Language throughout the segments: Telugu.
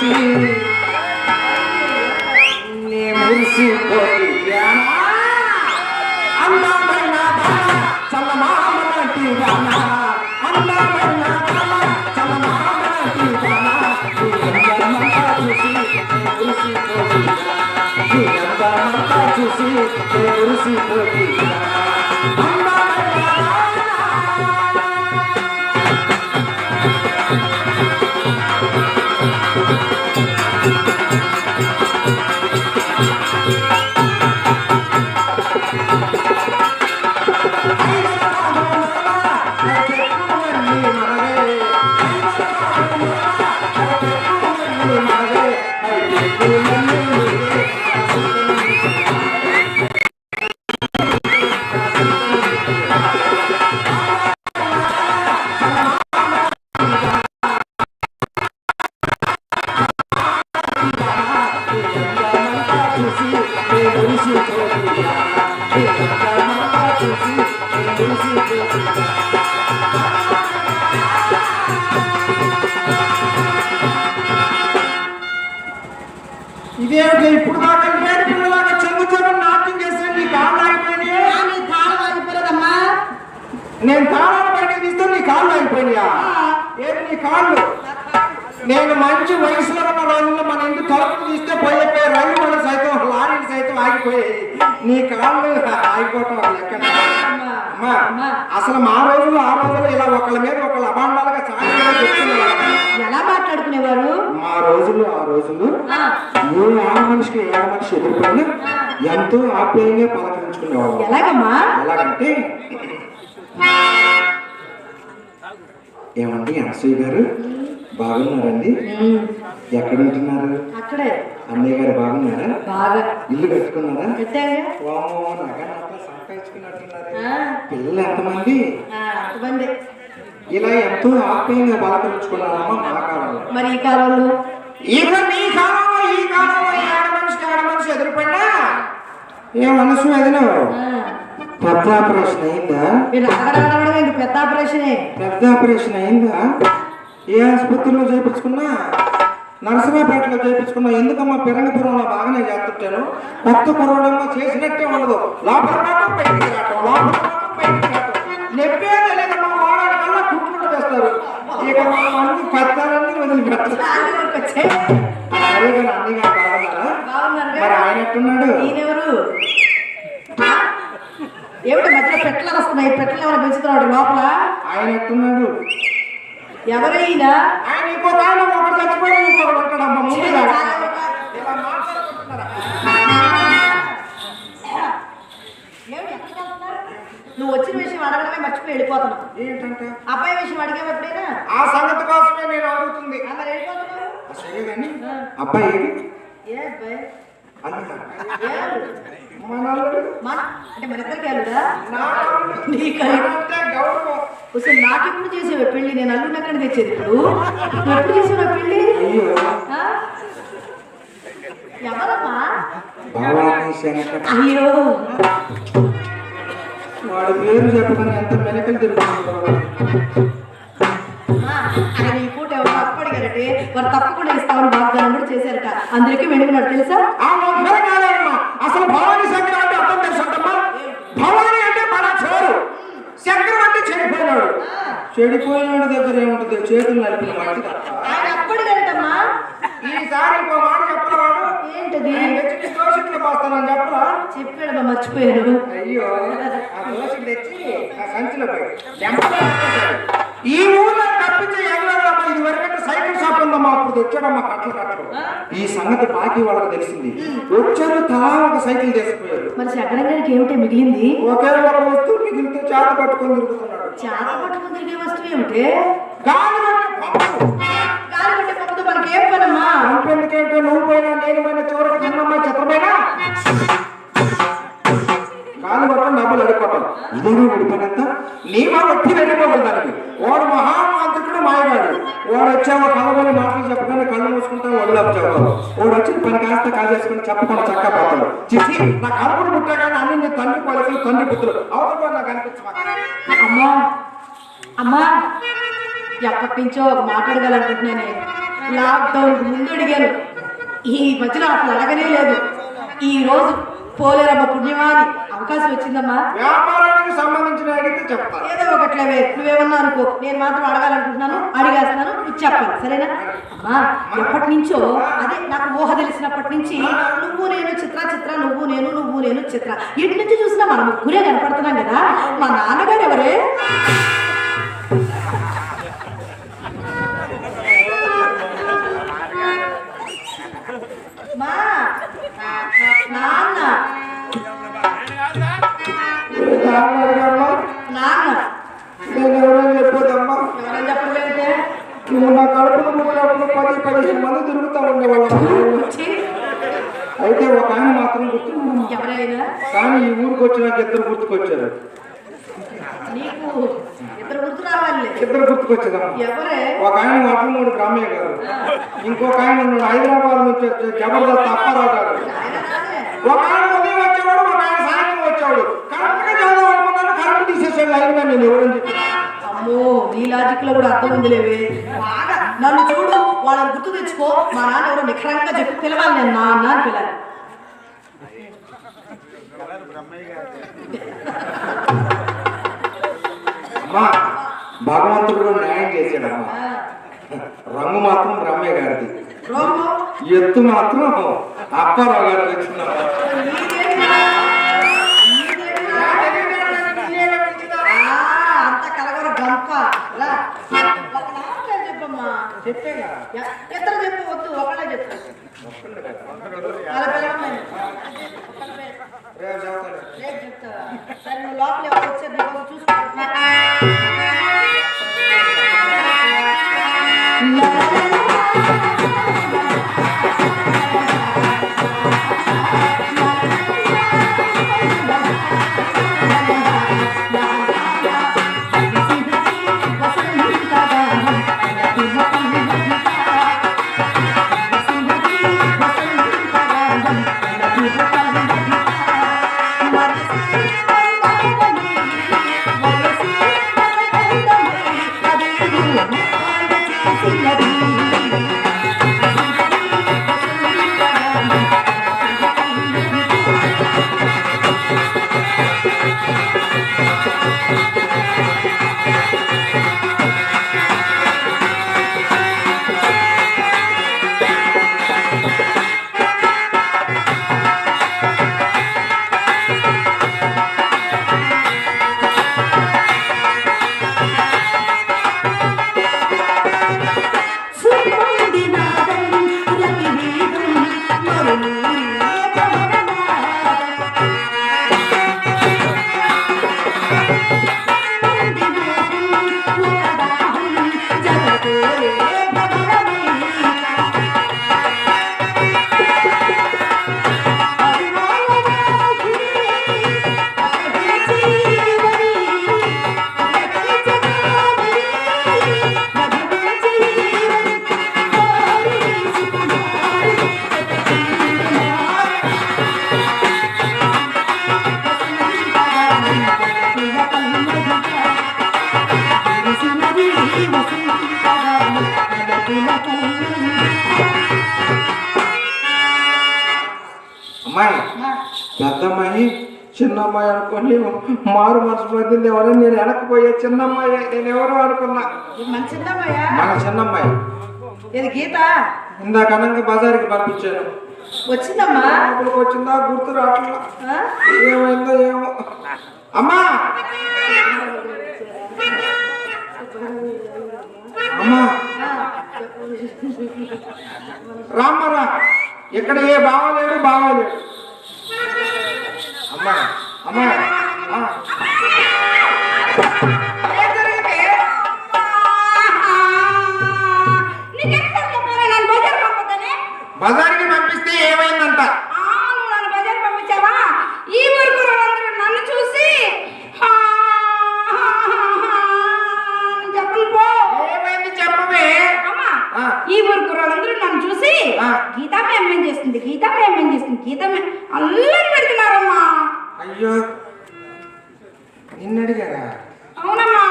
చూసి నే మురిసిపోయానా అందమైన బాల అందమైన బాల చూసి చూసి చూసి ఇదేమిటి ఇప్పుడు దాకా పిల్లలాగా చెంగు నాట్యం చేస్తే నీ కాళ్ళు ఆగిపోయినాయి? నీ ఆగిపోలేదమ్మా. నేను తాళాలు బయటకు తీస్తే నీ కాళ్ళు ఆగిపోయినాయా? ఏంటి నీ కాళ్ళు? నేను మంచి వయసులో ఉన్న రోజుల్లో మన ఇంటి తలుపు తీస్తే పోయిపోయి రైలు సైతం లారీలు సైతం ఆగిపోయాయి. నీ కాళ్ళు ఆగిపోవటం లెక్కన? అమ్మా. అసలు మా రోజుల్లో ఆ రోజుల్లో ఇలా ఒకళ్ళ మీద ఒకళ్ళు అభాండాలుగా సాయంత్రం చెప్తున్నారు ఎలా మాట్లాడుకునేవారు? మా రోజుల్లో ఆ రోజుల్లో ఆ, ఏ ఆడ మనిషికి ఏ మనిషి ఎదుర్కొని ఎంతో ఆప్యాయంగా పలకరించుకునేవాళ్ళం. ఎలాగమ్మా? ఎలాగంటే ఏమండి అనసూయ గారు బాగున్నారండి? ఎక్కడ ఉంటున్నారు అన్నయ్య గారు బాగున్నారా? బాగా. ఇల్లు కట్టుకున్నారా? వామో పిల్లలు ఎంతమంది? ఆ, అంతమంది. ఇలా ఎంతో ఆప్యాయంగా పలకరించుకున్నారమ్మా మా కాలంలో మరి ఈ కాలంలో? ఇక మీ కాలంలో ఈ కాలంలో ఈ ఆడ మనిషికి ఆడ మనిషి ఎదురుపడినా ఏ మనసు పెద్ద ఆపరేషన్ అయిందా? పెద్ద ఆపరేషనే. పెద్ద ఆపరేషన్ అయిందా? ఏ ఆసుపత్రిలో చేయించుకున్నా? నరసింహపేటలో చేయించుకున్నా ఎందుకమ్మా పిరంగపురంలో బాగానే చేస్తుంటాను కొత్త కురవడంలో చేసినట్టే ఉండదు. లోపల మాత్రం బయటికి రావటం లోపల మాత్రం బయటికి రావటం నొప్పే తెలియదమ్మా వాడాలి కల్లా కుట్టుకుంటూ చేస్తారు. ఇక అన్ని వదిలిపెట్టారు అన్ని? మరి ఆయన ఎట్టున్నాడు? ఏమిటి మధ్యలో పెట్టలు వస్తున్నాయి పెట్టలు ఎవరు పెంచుతున్నాడు లోపల? ఆయన ఎట్టున్నాడు? ఎవరు ఈయన ఆయన ఇంకో ఆయన ఒకటి చచ్చిపోయి ఇంకొకటి ఉంటాడమ్మా ముందుగా? నువ్వు వచ్చిన విషయం అడగడమే మర్చిపోయి వెళ్ళిపోతున్నావు. ఏంటంటే? అబ్బాయి విషయం అడిగావు ఎప్పుడైనా? ఆ సంగతి కోసమే నేను అడుగుతుంది. అబ్బాయి? ఏ అబ్బాయి? అల్లుడా? అల్లుడు? అల్లుడు? అంటే మన ఇద్దరికి అల్లుడా అల్లుడు. అల్లుడు. అసలు నాకెప్పుడు చేసేవా పెళ్ళి నేను అల్లుడిని ఎక్కడ తెచ్చేది ఇప్పుడు ఎప్పుడు చేసేవా పెళ్ళి ఆ? ఎవరమ్మా అయ్యో వాడి పేరు చెప్పకుండా ఎంత మెనకలు తిరుగుతున్నాడు వారు తప్పకుండా ఇస్తామని వాగ్దానం కూడా చేశారట. అందరికీ వెనుకున్నాడు తెలుసా? అసలు భవానీ శంకర్ అంటే అర్థం తెలుసమ్మా భవానీ అంటే మన చోరు శంకర్ అంటే చెడిపోయినాడు. చెడిపోయినాడు దగ్గర ఏముంటుంది? చేతులు నలిపిన. ఆయన అప్పుడు అడిగారటమ్మా ఈసారి ఇంకో మాట చెప్పలవాడు ఏంటది? పోస్తానని చెప్పరా చెప్పాడమ్మా మర్చిపోయాను అయ్యో ఆ దోషులు తెచ్చి ఆ సంచిలో పోయి. ఈ ఊర్లో తప్పించే ఎగలమ్మా ఇది వరకంటే సైకిల్ షాప్ ఉందమ్మా అప్పుడు వచ్చాడమ్మా కట్టలు కట్టలు. ఈ సంగతి బాకీ వాళ్ళకి తెలిసింది. వచ్చారు తలా ఒక సైకిల్ తీసుకుపోయారు. మరి శంకరం గారికి ఏమిటి మిగిలింది? ఒకే ఒక వస్తువు మిగిలితే చేత పట్టుకొని తిరుగుతున్నాడు. చేత పట్టుకుని తిరిగే వస్తువు ఏమిటి? గాలి. గాలి పట్టే పప్పుతో మనకి ఏం పనమ్మా పంపెందుకేంటో నువ్వు పోయినా నేను పోయినా చివరికి చిన్నమ్మ చిత్రమైనా కాలు పట్టడం డబ్బులు అడుక్కోవటం ఇదేమో విడిపోయినంత నీ వాళ్ళు వచ్చి వెళ్ళిపోవాలి దానికి. వాడు మహామాంత్రికుడు మాయగాడు. వాడు వచ్చావో కలవని మాటలు చెప్పగానే కళ్ళు మూసుకుంటా ఒళ్ళు చెప్తావు వాడు వచ్చి పని కాస్త కాజేసుకుని చెప్పకుండా చక్క పోతాడు చేసి నా కడుపును పుట్టాగానే అన్ని నీ తండ్రి పోలీసులు తండ్రి పుత్రులు. అవతల నాకు అనిపించమా అమ్మా! అమ్మా! ఎప్పటి నుంచో ఒక మాట్లాడగలనుకుంటున్నానే లాక్డౌన్ ముందు అడిగాను. ఈ మధ్యలో అసలు అడగనే లేదు. ఈ రోజు పోలేరమ్మ పుణ్యమాని అవకాశం వచ్చిందమ్మా? వ్యాపారానికి సంబంధించిన అడిగితే చెప్తాను. ఏదో ఒకట్లేవే నువ్వేమన్నా అనుకో నేను మాత్రం అడగాలనుకుంటున్నాను అడిగేస్తాను ఇది చెప్పాలి సరేనా? అమ్మా ఎప్పటి నుంచో అదే నాకు ఊహ తెలిసినప్పటి నుంచి నువ్వు నేను చిత్ర చిత్ర నువ్వు నేను నువ్వు నేను చిత్ర. ఇటు నుంచి చూసినా మనం ముగ్గురే కనపడుతున్నాం కదా. మా నాన్నగారు ముట్టినప్పుడు పది పదిహేను మంది తిరుగుతూ ఉండేవాళ్ళం. అయితే ఒక ఆయన మాత్రం ఎవరైనా? కానీ ఈ ఊరికి వచ్చినాక ఇద్దరు గుర్తుకొచ్చారు. ఇద్దరు గుర్తు ఎవరే? ఒక ఆయన వాటమూడి బ్రాహ్మయ్య గారు ఇంకొక ఆయన హైదరాబాద్ నుంచి జబర్దస్త్ అప్పారావు గారు. ఒక ఆయన ఉదయం వచ్చేవాడు ఒక ఆయన సాయంత్రం వచ్చేవాడు. కరెక్ట్గా కరెంట్ తీసేసాడు లైన్ నేను ఎవరని చెప్పి అమ్మో నీ లాజిక్లో కూడా అర్థం ఉంది లేవే బాగా నన్ను చూడు వాళ్ళని గుర్తు తెచ్చుకో. మా నాన్న ఎవరో నిఖరంగా చెప్పి పిలవాలి నేను నాన్న అని పిలవాలి. అమ్మా భగవంతుడు న్యాయం చేశాడమ్మా. రంగు మాత్రం బ్రహ్మయ్య గారిది. ఎత్తు మాత్రం అప్పారావు గారికి వచ్చిందమ్మా అంత కలగర గంప చెప్పాను చెప్పేగా ఎ- ఇద్దరు చెప్పు వద్దు la vida. పెద్ద అమ్మాయి చిన్న అమ్మాయి అనుకొని మారు మనసు పొందింది ఎవరో? నేను వెనకపోయే చిన్న అమ్మాయి నేను ఎవరు అనుకున్నా? మన మన చిన్న అమ్మాయి ఇది గీత? ఇందాక అనంగా బజార్కి పంపించాను వచ్చిందమ్మా? లోపలికి వచ్చిందా? గుర్తు రావట్లా? ఏమైందో ఏమో. అమ్మా! అమ్మా! రామ్మరా ఇక్కడ ఏ బావలేడు బావలేడు. అమ్మా అమ్మా ఆ. బజార్కి పంపిస్తే ఏమైందంట ఈ ఊరు కుర్రలందరూ నన్ను చూసి "హా, హా, హా, హా" అని చెప్పను పో ఏమైంది చెప్పవే అమ్మా ఆ. ఈ ఊరు కుర్రలందరూ నన్ను చూసి ఆ. గీతమ్మ ఏమేం చేస్తుంది గీతమ్మ ఏమేం చేస్తుంది గీతమ్మ అల్లరి పెడుతున్నారమ్మా అయ్యో! నిన్ను అడిగారా? అవునమ్మా.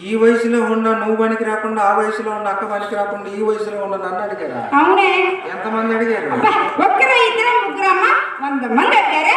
ఈ వయసులో ఉన్న నువ్వు పనికి రాకుండా ఆ వయసులో ఉన్న అక్క పనికి రాకుండా ఈ వయసులో ఉన్న నన్ను అడిగారా? అవునే. ఎంతమంది అడిగారు? ఒక్కరు ఇద్దరు ముగ్గురు అమ్మ వంద మంది అడిగారే?